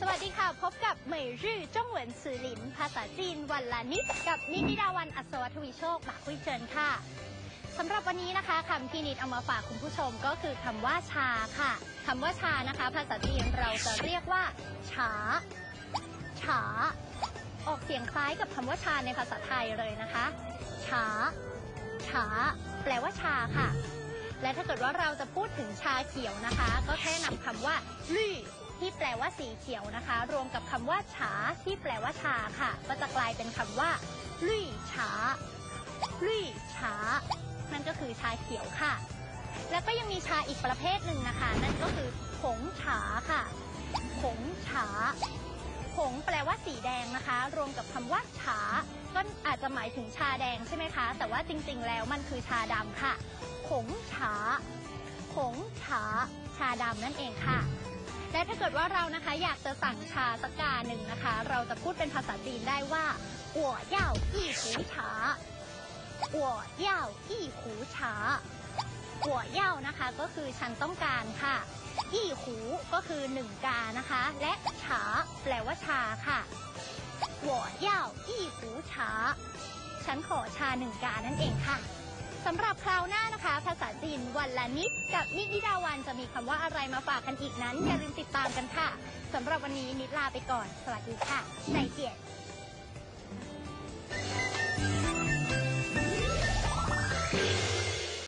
สวัสดีค่ะ พบกับเหมยรื่อจ้องเหวินซือหลิน ภาษาจีนวันละนิด กับนิติดาวันอัศวทวีโชคมาคุยเชิญค่ะสำหรับวันนี้นะคะคำที่นิดเอามาฝากคุณผู้ชมก็คือคำว่าชาค่ะคำว่าชานะคะ ภาษาจีนเราจะเรียกว่าฉาฉาออกเสียงคล้ายกับคำว่าชาในภาษาไทยเลยนะคะฉาฉาแปลว่าชาค่ะ และถ้าเกิดว่าเราจะพูดถึงชาเขียวนะคะ ก็แค่นำคำว่าลี่ ที่แปลว่าสีเขียวนะคะ รวมกับคำว่าฉาที่แปลว่าชาค่ะ ก็จะกลายเป็นคำว่าลี่ฉาลี่ฉานั่นก็คือชาเขียวค่ะ แล้วก็ยังมีชาอีกประเภทหนึ่งนะคะ นั่นก็คือผงฉาค่ะผงฉาผงแปลว่าสีแดงนะคะ รวมกับคำว่าฉาก็อาจจะหมายถึงชาแดงใช่ไหมคะ แต่ว่าจริงๆ แล้วมันคือชาดำค่ะผงฉาผงฉาชาดำนั่นเองค่ะ และถ้าเกิดว่าเรานะคะอยากจะสั่งชาสักกาหนึ่งนะคะ เราจะพูดเป็นภาษาจีนได้ว่า我要一壶茶我要一壶茶我要นะคะก็คือฉันต้องการค่ะอี้หูก็คือหนึ่งกานะคะ และฉาแปลว่าชาค่ะ我要一壶茶ฉันขอชาหนึ่งกานั่นเองค่ะ สำหรับคราวหน้านะคะ ภาษาจีนวันละนิด กับนิดนิดาวันจะมีคำว่าอะไรมาฝากกันอีกนั้นอย่าลืมติดตามกันค่ะสำหรับวันนี้นิดลาไปก่อน สวัสดีค่ะใจเกียรติ